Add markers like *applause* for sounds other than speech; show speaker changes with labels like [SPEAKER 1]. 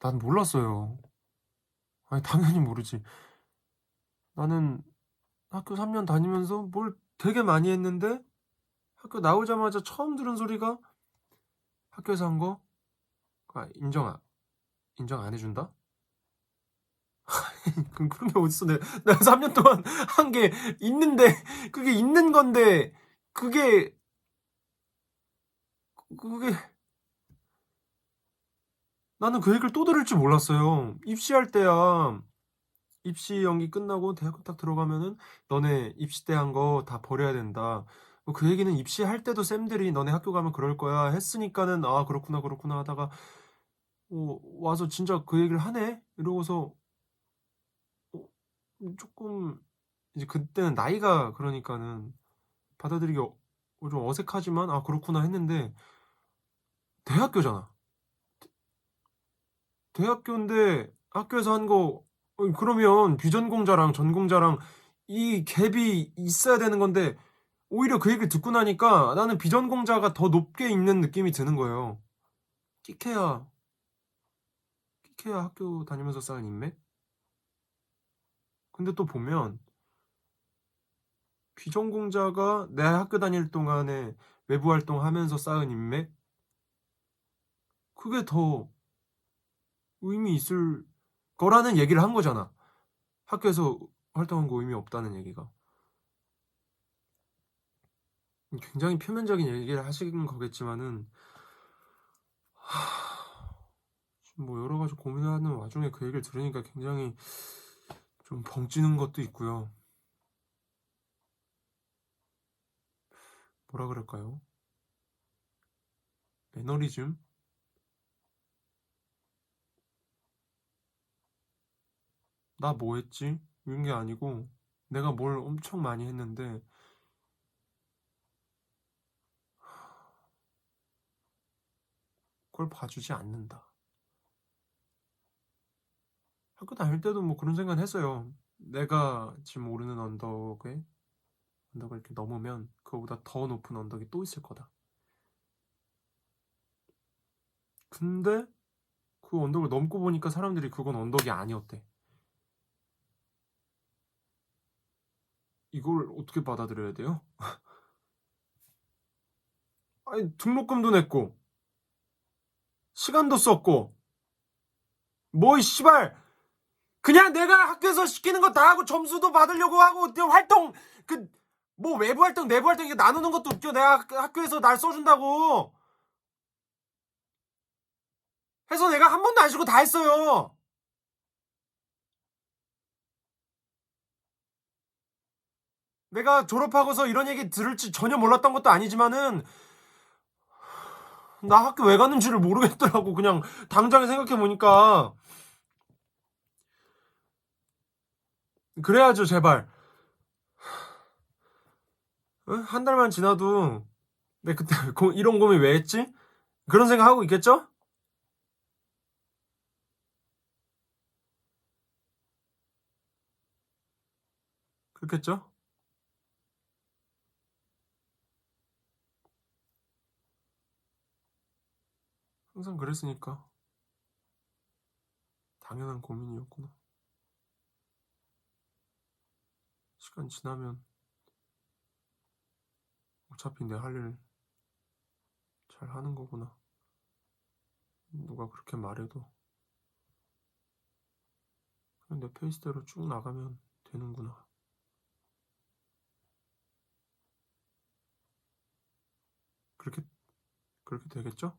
[SPEAKER 1] 난 몰랐어요. 아니, 당연히 모르지. 나는 학교 3년 다니면서 뭘 되게 많이 했는데 학교 나오자마자 처음 들은 소리가 학교에서 한 거? 아, 인정, 안- 인정 안 해준다? *laughs* 그럼 그런 게 어딨어. 내가 3년 동안 한 게 있는데, 그게 있는 건데, 그게, 그게, 나는 그 얘기를 또 들을 줄 몰랐어요. 입시할 때야, 입시 연기 끝나고 대학교 딱 들어가면은, 너네 입시 때 한 거 다 버려야 된다. 뭐 그 얘기는 입시할 때도 쌤들이 너네 학교 가면 그럴 거야 했으니까는, 아, 그렇구나, 그렇구나 하다가, 어, 와서 진짜 그 얘기를 하네? 이러고서, 어, 조금 이제 그때는 나이가 그러니까는 받아들이기 어, 좀 어색하지만 아 그렇구나 했는데 대학교잖아. 대학교인데 학교에서 한 거 그러면 비전공자랑 전공자랑 이 갭이 있어야 되는 건데 오히려 그 얘기를 듣고 나니까 나는 비전공자가 더 높게 있는 느낌이 드는 거예요. 끼케야 끼케야 학교 다니면서 쌓은 인맥? 근데 또 보면 비전공자가 내 학교 다닐 동안에 외부 활동하면서 쌓은 인맥? 그게 더 의미 있을 거라는 얘기를 한 거잖아. 학교에서 활동한 거 의미 없다는 얘기가. 굉장히 표면적인 얘기를 하신 거겠지만은, 뭐 여러 가지 고민하는 와중에 그 얘기를 들으니까 굉장히 좀 벙찌는 것도 있고요. 뭐라 그럴까요? 매너리즘? 나 뭐 했지? 이런 게 아니고 내가 뭘 엄청 많이 했는데 그걸 봐주지 않는다. 학교 다닐 때도 뭐 그런 생각 했어요. 내가 지금 오르는 언덕에 언덕을 이렇게 넘으면 그거보다 더 높은 언덕이 또 있을 거다. 근데 그 언덕을 넘고 보니까 사람들이 그건 언덕이 아니었대. 이걸 어떻게 받아들여야 돼요? *laughs* 아니, 등록금도 냈고, 시간도 썼고, 뭐, 이 씨발! 그냥 내가 학교에서 시키는 거 다 하고 점수도 받으려고 하고, 활동, 그, 뭐, 외부 활동, 내부 활동, 이게 나누는 것도 웃겨. 내가 학- 학교에서 날 써준다고. 해서 내가 한 번도 안 쉬고 다 했어요. 내가 졸업하고서 이런 얘기 들을지 전혀 몰랐던 것도 아니지만은 나 학교 왜 갔는지를 모르겠더라고. 그냥 당장에 생각해 보니까 그래야죠, 제발. 어? 한 달만 지나도 내 그때 *laughs* 고- 이런 고민 왜 했지? 그런 생각 하고 있겠죠? 그렇겠죠? 항상 그랬으니까 당연한 고민이었구나. 시간 지나면 어차피 내 할 일 잘 하는 거구나. 누가 그렇게 말해도 그냥 내 페이스대로 쭉 나가면 되는구나. 그렇게 그렇게 되겠죠?